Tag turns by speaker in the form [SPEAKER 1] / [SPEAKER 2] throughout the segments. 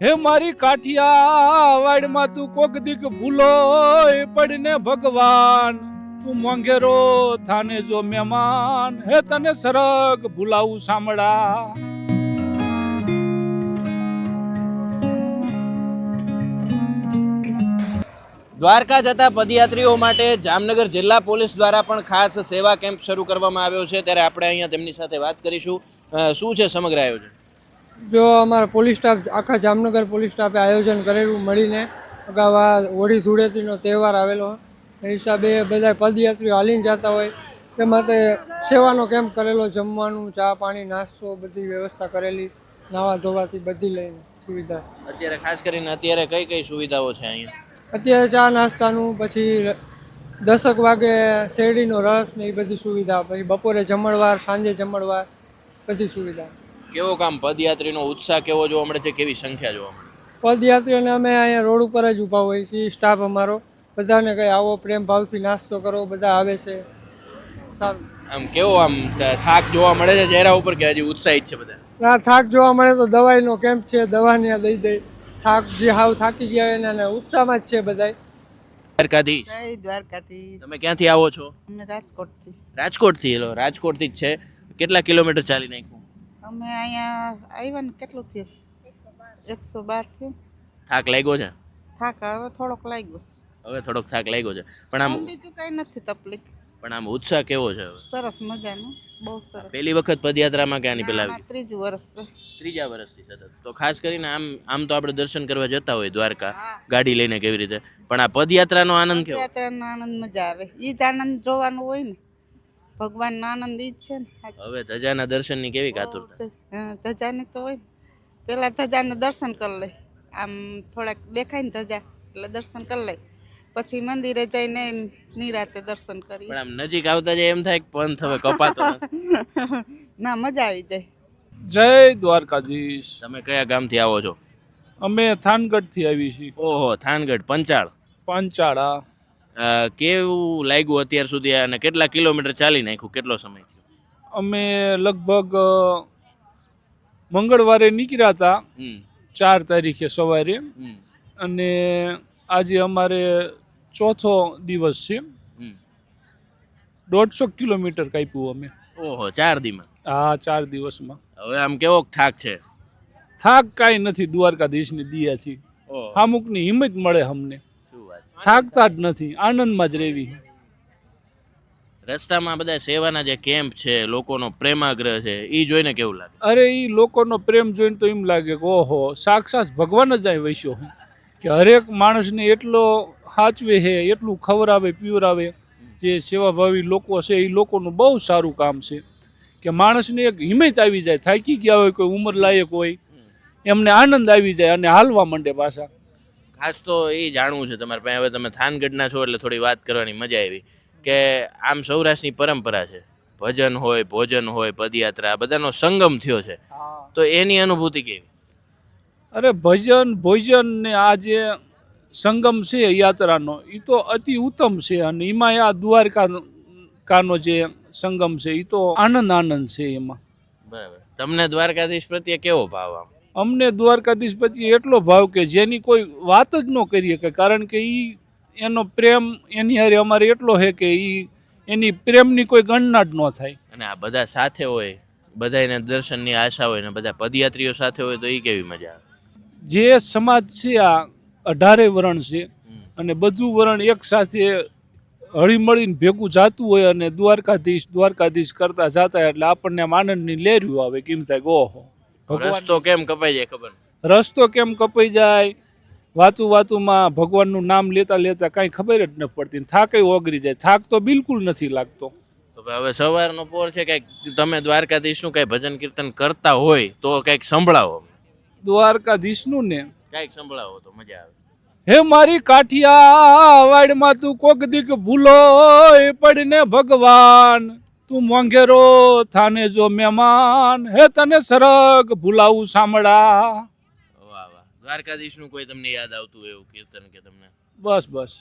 [SPEAKER 1] હે મારી કાઠિયા વાડમાં તું કોક દીક ભૂલો પડીને ભગવાન. તું મોંઘેરો થાને જો મહેમાન, હે તને સરગ ભૂલાવું સાંભળા.
[SPEAKER 2] દ્વારકા જતા પદયાત્રીઓ માટે જામનગર જિલ્લા પોલીસ દ્વારા પણ ખાસ સેવા કેમ્પ શરૂ કરવામાં આવ્યો છે. ત્યારે આપણે અહીંયા તેમની સાથે વાત કરીશું. શું છે સમગ્ર આયોજન?
[SPEAKER 3] જો અમારા પોલીસ સ્ટાફ આખા જામનગર પોલીસ સ્ટાફે આયોજન કરેલું મળીને અગાઉ આ હોળી ધૂળેટીનો તહેવાર આવેલો. એ હિસાબે બધા પદયાત્રીઓ હાલીને જતા હોય. તે માટે સેવાનો કેમ્પ કરેલો જમવાનું ચા પાણી નાસ્તો બધી વ્યવસ્થા કરેલી. નાવા ધોવાથી બધી લઈને સુવિધા.
[SPEAKER 2] અત્યારે ખાસ કરીને અત્યારે કઈ કઈ સુવિધાઓ છે અહીંયા?
[SPEAKER 3] અત્યારે ચા નાસ્તાનું પછી દસક વાગે શેરડીનો રસ ને એ બધી સુવિધા પછી બપોરે જમણવાર સાંજે જમણવાર બધી સુવિધા.
[SPEAKER 2] કેવો કામ પદયાત્રીનો ઉત્સાહ કેવો જોવા મળે છે? કેવી સંખ્યા જોવા મળે?
[SPEAKER 3] પદયાત્રીઓને અમે અહીંયા રોડ ઉપર જ ઊભા હોઈએ છીએ સ્ટાફ અમારો. બધાને કંઈ આવો પ્રેમ ભાવથી નાસ્તો કરો બધા આવે છે. સારું.
[SPEAKER 2] આમ કેવો આમ થાક જોવા મળે છે ચહેરા ઉપર કે હજી ઉત્સાહિત છે બધા?
[SPEAKER 3] ના થાક જોવા મળે તો દવાઈનો કેમ્પ છે દવાની દઈ દઈ થાક જે હાવ થાકી ગયા હોય એને અને ઉત્સાહમાં જ છે બધાય.
[SPEAKER 2] દ્વારકાથી
[SPEAKER 4] જય દ્વારકાથી
[SPEAKER 2] તમે ક્યાંથી આવો છો?
[SPEAKER 4] અમે રાજકોટથી.
[SPEAKER 2] રાજકોટથી એલો રાજકોટથી જ છે. કેટલા કિલોમીટર ચાલી નાખ્યું?
[SPEAKER 4] અમે અહીંયા આવ્યા ને કેટલું થયું? એકસો બાર થયું.
[SPEAKER 2] થાક લાગ્યો છે?
[SPEAKER 4] થાક હવે થોડોક લાગ્યો છે.
[SPEAKER 2] હવે થોડોક થાક લાગ્યો છે. પણ આમ
[SPEAKER 4] બીજું કઈ નથી તકલીફ.
[SPEAKER 2] પણ આમ ઉત્સાહ કેવો છે?
[SPEAKER 4] સરસ મજાનું બહુ સરસ.
[SPEAKER 2] પહેલી વખત પદયાત્રામાં ક્યાંની પેલા
[SPEAKER 4] ત્રીજું વર્ષ છે.
[SPEAKER 2] ત્રીજા વર્ષથી સતત તો ખાસ કરીને આમ આમ તો આપણે દર્શન કરવા જતા હોય દ્વારકા ગાડી લઈને કેવી રીતે? પણ આ પદયાત્રાનો આનંદ કેવો?
[SPEAKER 4] પદયાત્રાનો આનંદ મજા આવે. એ જ આનંદ જોવાનો હોય ને. ભગવાનનો આનંદ ઈ જ છે ને
[SPEAKER 2] હવે ધજાના દર્શનની કેવી કાતુરતા?
[SPEAKER 4] ધજાને તો હોય ને. પેલા ધજાને દર્શન કરી લે. આમ થોડાક દેખાય ને ધજા એટલે દર્શન કરી લે. પછી મંદિરે જઈને નિરાતે દર્શન કરી
[SPEAKER 2] પણ આમ નજીક આવતા જાય એમ થાય કે પંથ હવે કપાતો
[SPEAKER 4] ના મજા આવી જાય.
[SPEAKER 1] જય દ્વારકાધીશ.
[SPEAKER 2] તમે કયા ગામથી આવો છો?
[SPEAKER 1] અમે થાનગઢથી આવી છીએ.
[SPEAKER 2] ઓહો થાનગઢ પંચાળ.
[SPEAKER 1] પંચાળા.
[SPEAKER 2] કેવું લાગ્યું અત્યાર સુધી અને કેટલા કિલોમીટર ચાલી નાખ્યું? કેટલો સમય થયો?
[SPEAKER 1] અમે લગભગ મંગળવારે નીકળ્યા હતા. ચાર તારીખે સવારે. અને આજે અમારે ચોથો દિવસ છે. દોઢસો કિલોમીટર કાપ્યું અમે.
[SPEAKER 2] ઓહો ચાર દીમાં?
[SPEAKER 1] હા ચાર દિવસમાં.
[SPEAKER 2] હવે આમ કેવો થાક છે?
[SPEAKER 1] થાક કાંઈ નથી દ્વારકાધીશની દિયાથી. અમુકની હિંમત મળે અમને.
[SPEAKER 2] વાત
[SPEAKER 1] થાકતા જ નથી આનંદમાં જ રહેવી.
[SPEAKER 2] રસ્તામાં બધા સેવાના જે કેમ્પ છે લોકોનો પ્રેમાગ્રહ છે એ જોઈને કેવું લાગે?
[SPEAKER 1] અરે એ લોકોનો પ્રેમ જોઈને તો એમ લાગે કે ઓહો સાક્ષાત ભગવાન જ આવી વસ્યો કે હરેક માણસને એટલો સાચવે છે એટલું ખવરાવે પીવરાવે જે સેવાભાવી લોકો છે એ લોકોનું બહુ સારું કામ છે. કે માણસને એક હિંમત આવી જાય થાકી ગયા હોય કોઈ ઉંમર લાયક હોય એમને આનંદ આવી જાય અને હાલવા માંડે પાછા.
[SPEAKER 2] ખાસ તો એ જાણવું છે તમારે પાસે હવે તમે થાનગઢના છો એટલે થોડી વાત કરવાની મજા આવી કે આમ સૌરાષ્ટ્રની પરંપરા છે. ભજન હોય ભોજન હોય પદયાત્રા આ બધાનો સંગમ થયો છે. તો એની અનુભૂતિ કેવી?
[SPEAKER 1] અરે ભજન ભોજન ને આ જે સંગમ છે યાત્રાનો એ તો અતિ ઉત્તમ છે અને એમાં આ દ્વારકા કાનો જે સંગમ છે એ તો આનંદ આનંદ છે એમાં.
[SPEAKER 2] બરાબર. તમને દ્વારકાધીશ પ્રત્યે કેવો ભાવ આમ?
[SPEAKER 1] અમને દ્વારકાધીશ પછી એટલો ભાવ કે જેની કોઈ વાત જ ન કરીએ કે કારણ કે એ એનો પ્રેમ એની હારે અમારે એટલો છે કે એ એની પ્રેમની કોઈ ગણના જ ન થાય.
[SPEAKER 2] અને આ બધા સાથે હોય બધાને દર્શનની આશા હોય ને બધા પદયાત્રીઓ સાથે હોય તો એ કેવી મજા આવે?
[SPEAKER 1] જે સમાજ છે આ અઢારે વરણ છે અને બધું વરણ એક સાથે હળીમળીને ભેગું જાતું હોય અને દ્વારકાધીશ દ્વારકાધીશ કરતા જાતા એટલે આપણને આમ આનંદની લેર્યું આવે કેમ થાય ઓહો.
[SPEAKER 2] રસ્તો કેમ કપાઈ જાય ખબર?
[SPEAKER 1] રસ્તો કેમ કપાઈ જાય? વાતું વાતુમાં ભગવાનનું નામ લેતા લેતા કાંઈ ખબર જ ન પડતી થાકે ઓગરી જાય. થાક તો બિલકુલ નથી લાગતો.
[SPEAKER 2] તો હવે સવારનો પોર છે કંઈક તમે દ્વારકાધીશનું કંઈ ભજન કીર્તન કરતા હોય તો કંઈક સંભળાવો.
[SPEAKER 1] દ્વારકાધીશનું ને?
[SPEAKER 2] કંઈક સંભળાવો તો મજા આવે.
[SPEAKER 1] હે મારી કાઠિયા વાડમાં તું કોક દીક ભૂલો પડીને ભગવાન. તું મોંઘેરો થાને જો મહેમાન હે તને સરગ ભૂલાવું સાંભળા.
[SPEAKER 2] વાહ વાહ. દ્વારકાધીશનું કોઈ તમને યાદ આવતું હોય એવું કીર્તન કે તમને?
[SPEAKER 1] બસ બસ.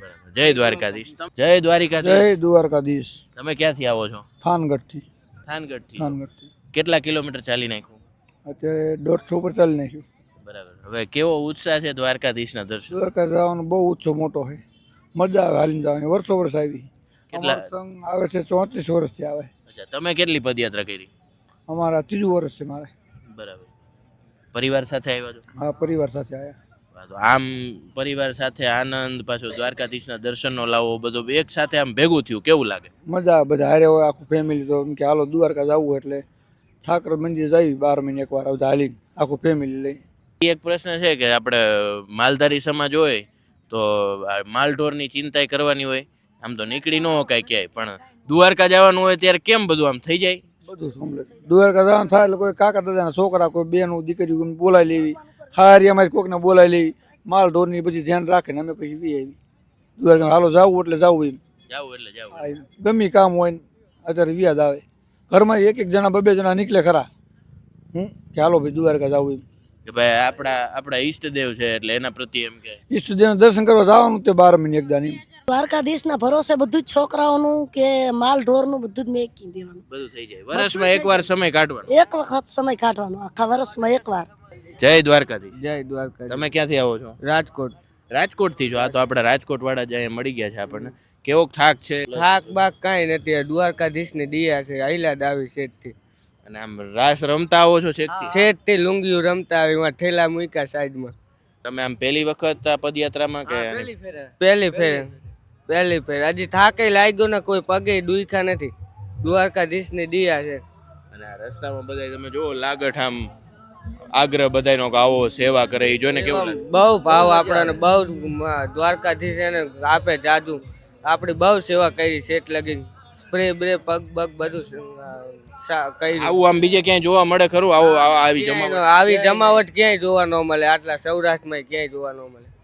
[SPEAKER 2] બરાબર. જય દ્વારકાધીશ. જય દ્વારિકા
[SPEAKER 3] જય દ્વારકાધીશ.
[SPEAKER 2] તમે ક્યાંથી આવો છો?
[SPEAKER 3] થાનગઢથી.
[SPEAKER 2] થાનગઢથી.
[SPEAKER 3] થાનગઢથી.
[SPEAKER 2] કેટલા કિલોમીટર ચાલી નાખ્યું?
[SPEAKER 3] અત્યારે દોઢસો ઉપર ચાલી નાખ્યું.
[SPEAKER 2] બરાબર. હવે કેવો ઉત્સાહ છે દ્વારકાધીશના દર્શન?
[SPEAKER 5] દ્વારકા જવાનો બહુ ઉત્સવ મોટો છે મજા આવે હાલીને જવાની. વર્ષો વર્ષ આવી.
[SPEAKER 2] કેટલા?
[SPEAKER 5] સંઘ આવે છે ચોત્રીસ વર્ષથી આવે.
[SPEAKER 2] અચ્છા તમે કેટલી પદયાત્રા કરી?
[SPEAKER 5] અમારા ત્રીજું વર્ષ છે મારે.
[SPEAKER 2] બરાબર. પરિવાર સાથે આવ્યા છો?
[SPEAKER 5] હા પરિવાર સાથે આવ્યા.
[SPEAKER 2] તો આમ પરિવાર સાથે આનંદ પાછો દ્વારકાધીશના દર્શનનો લાવો બધો એક સાથે આમ ભેગું થયું કેવું લાગે?
[SPEAKER 5] મજા બધા હારે હોય આખું ફેમિલી તો એમ કે હાલો દ્વારકા જવું એટલે ઠાકર મંદિર જઈ બાર મહિને એકવાર આવતા હાલીને આખું ફેમિલી લઈ.
[SPEAKER 2] એક પ્રશ્ન છે કે આપણે માલધારી સમાજ હોય તો માલઢોરની ચિંતાય કરવાની હોય. આમ તો નીકળી ન કાંઈ ક્યાંય. પણ દ્વારકા જવાનું હોય ત્યારે કેમ બધું આમ થઈ જાય?
[SPEAKER 5] બધું કમ્પ્લીટ દ્વારકા જવાનું થાય એટલે કોઈ કાકા દાદાના છોકરા કોઈ બેનું દીકરી બોલાવી લેવી. હારી અમારી કોકને બોલાવી લેવી. માલ ઢોરની બધી ધ્યાન રાખીને અમે પછી વી આવી દ્વારકા હાલો જાવું એટલે જાવું એમ.
[SPEAKER 2] જાવું એટલે જાવું.
[SPEAKER 5] એમ. કામ હોય ને અત્યારે વ્યાજ આવે. ઘરમાં એક એક જણા બબે જણા નીકળે ખરા. હું કે હાલો ભાઈ દ્વારકા જાવું એમ.
[SPEAKER 2] કે ભાઈ આપણા આપણા ઈષ્ટદેવ છે એટલે એના પ્રત્યે એમ કે.
[SPEAKER 5] ઈષ્ટદેવ દર્શન કરવા જવાનું તે બાર મહિને એકદા એમ.
[SPEAKER 6] દ્વારકાધીશના ભરોસે બધું જ છોકરાઓનું કે માલ ઢોરનું બધું જ મેકી દેવાનું.
[SPEAKER 2] બધું થઈ જાય. વર્ષમાં એકવાર સમય કાઢવાનો.
[SPEAKER 6] એક વખત સમય કાઢવાનો. આખા વર્ષમાં એકવાર.
[SPEAKER 2] જય દ્વારકાધીશ.
[SPEAKER 7] જય દ્વારકા
[SPEAKER 2] તમે ક્યાંથી આવો છો?
[SPEAKER 7] રાજકોટ.
[SPEAKER 2] રાજકોટથી જો આ તો આપણા રાજકોટ વાળા જાય મળી ગયા છે આપણને. કેવો થાક છે?
[SPEAKER 7] થાક બાક કાંઈ નથી. દ્વારકાધીશ દ્વારકાધીશની દિયા છે. અહિલા દાવી શેઠ શેઠથી.
[SPEAKER 2] અને આમ રાસ રમતા આવો છો છેકથી
[SPEAKER 7] શેઠથી લુંગીઓ રમતા આવી. એમાં ઠેલા મૂક્યા સાઈડમાં.
[SPEAKER 2] તમે આમ પહેલી વખત આ પદયાત્રામાં કે
[SPEAKER 7] પહેલી ફેરે. પહેલી ફેર. હજી થાકે લાગ્યો ને કોઈ પગે દુખ્યા નથી. દ્વારકાધીશની દિયા છે.
[SPEAKER 2] અને આ રસ્તામાં બધા તમે જુઓ લાગઠ આમ આગ્રહ બધાનો કે આવો સેવા કરે એ જોઈને કેવું
[SPEAKER 7] બહુ ભાવ આપણાને બહુ દ્વારકાધીશ એને આપે જાજુ. આપણી બહુ સેવા કરી સેટ લગી સ્પ્રે બ્રે પગ બગ બધું કર્યું.
[SPEAKER 2] આવું આમ બીજે ક્યાંય જોવા મળે ખરું? આવો આવો- આવી
[SPEAKER 7] જમાવટ. આવી જમાવટ ક્યાંય જોવા ન મળે. આટલા સૌરાષ્ટ્રમાં ક્યાંય જોવા ન મળે.